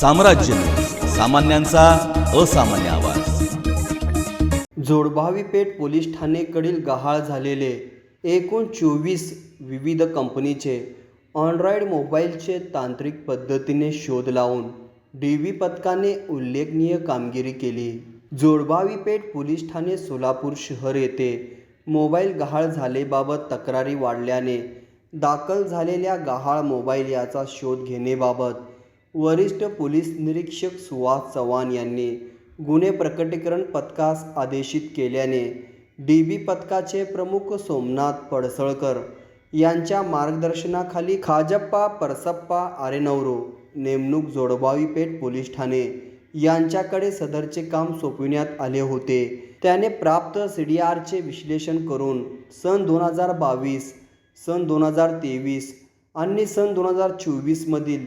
साम्राज्य. सामान्यांचा असामान्य आवाज. जोडभावी पेठ पोलीस ठाणेकडील गहाळ झालेले एकूण चोवीस विविध कंपनीचे अँड्रॉइड मोबाईलचे तांत्रिक पद्धतीने शोध लावून डी व्ही पथकाने उल्लेखनीय कामगिरी केली. जोडभावी पेठ पोलीस ठाणे सोलापूर शहर येथे मोबाईल गहाळ झालेबाबत तक्रारी वाढल्याने दाखल झालेल्या गहाळ मोबाईल याचा शोध घेणेबाबत वरिष्ठ पोलीस निरीक्षक सुहास चव्हाण यांनी गुन्हे प्रकटीकरण पथकास आदेशित केल्याने डी बी पथकाचे प्रमुख सोमनाथ पडसळकर यांच्या मार्गदर्शनाखाली खाजप्पा परसप्पा आरेनवरो नेमणूक जोडबावी पेठ पोलीस ठाणे यांच्याकडे सदरचे काम सोपविण्यात आले होते. त्याने प्राप्त सी डी आरचे विश्लेषण करून सन दोन हजार बावीस सन दोन हजार तेवीस आणि सन दोन हजार चोवीसमधील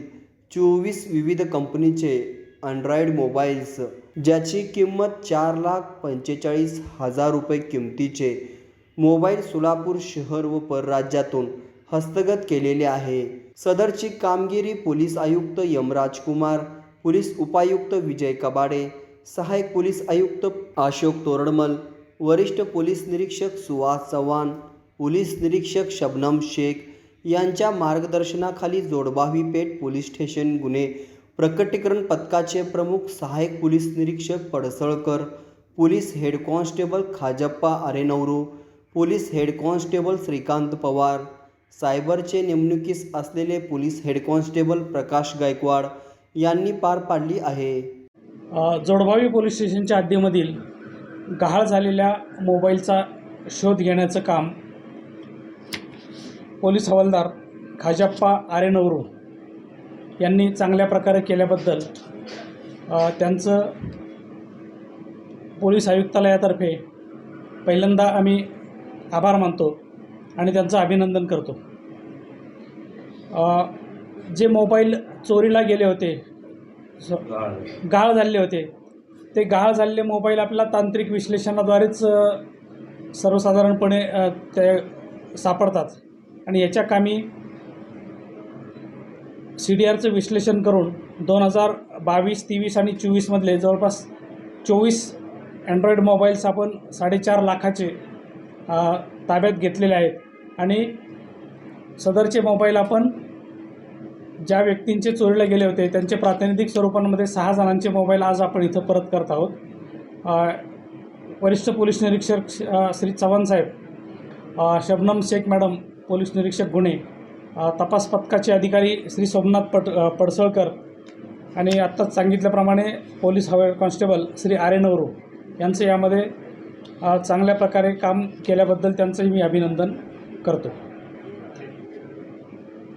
चोवीस विविध कंपनीचे अँड्रॉइड मोबाईल्स ज्याची किंमत चार लाख पंचेचाळीस हजार रुपये किमतीचे मोबाईल सोलापूर शहर व परराज्यातून हस्तगत केलेले आहे. सदरची कामगिरी पोलीस आयुक्त यमराज कुमार पोलीस उपायुक्त विजय कबाडे सहायक पोलीस आयुक्त अशोक तोरडमल वरिष्ठ पोलीस निरीक्षक सुहास चव्हाण पोलीस निरीक्षक शबनम शेख यांच्या मार्गदर्शनाखाली जोडबावी पेठ पोलीस स्टेशन गुन्हे प्रकटीकरण पथकाचे प्रमुख सहाय्यक पोलीस निरीक्षक Padsalkar police head constable Khajappa Arenavaru police head constable Shrikant Pawar सायबरचे नेमणुकीस असलेले police head constable Prakash Gaikwad यांनी पार पाडली आहे. जोडबावी पोलीस स्टेशनच्या हद्दीमधील गहाळ झालेल्या मोबाईलचा शोध घेण्याचं काम पोलीस हवालदार खाजप्पा आरेनवरू यांनी चांगल्या प्रकारे केल्याबद्दल त्यांचं पोलीस आयुक्तालयातर्फे पहिल्यांदा आम्ही आभार मानतो आणि त्यांचं अभिनंदन करतो. जे मोबाईल चोरीला गेले होते गाळ झालेले होते ते गाळ झालेले मोबाईल आपल्याला तांत्रिक विश्लेषणाद्वारेच सर्वसाधारणपणे ते सापडतात. आणि याच्या कामी सी डी आरचं विश्लेषण करून दोन हजार बावीस तेवीस आणि चोवीसमधले जवळपास चोवीस अँड्रॉईड मोबाईल्स आपण साडेचार लाखाचे ताब्यात घेतलेले आहेत. आणि सदरचे मोबाईल आपण ज्या व्यक्तींचे चोरीला गेले होते त्यांचे प्रातिनिधिक स्वरूपांमध्ये सहा जणांचे मोबाईल आज आपण इथं परत करत आहोत. वरिष्ठ पोलीस निरीक्षक श- श्री चव्हाण साहेब शबनम शेख मॅडम पोलीस निरीक्षक गुन्हे तपास पथकाचे अधिकारी श्री सोमनाथ पट पडसळकर आणि आत्ताच सांगितल्याप्रमाणे पोलीस हवे कॉन्स्टेबल श्री आरेनवरू यांचं यामध्ये चांगल्या प्रकारे काम केल्याबद्दल त्यांचंही मी अभिनंदन करतो.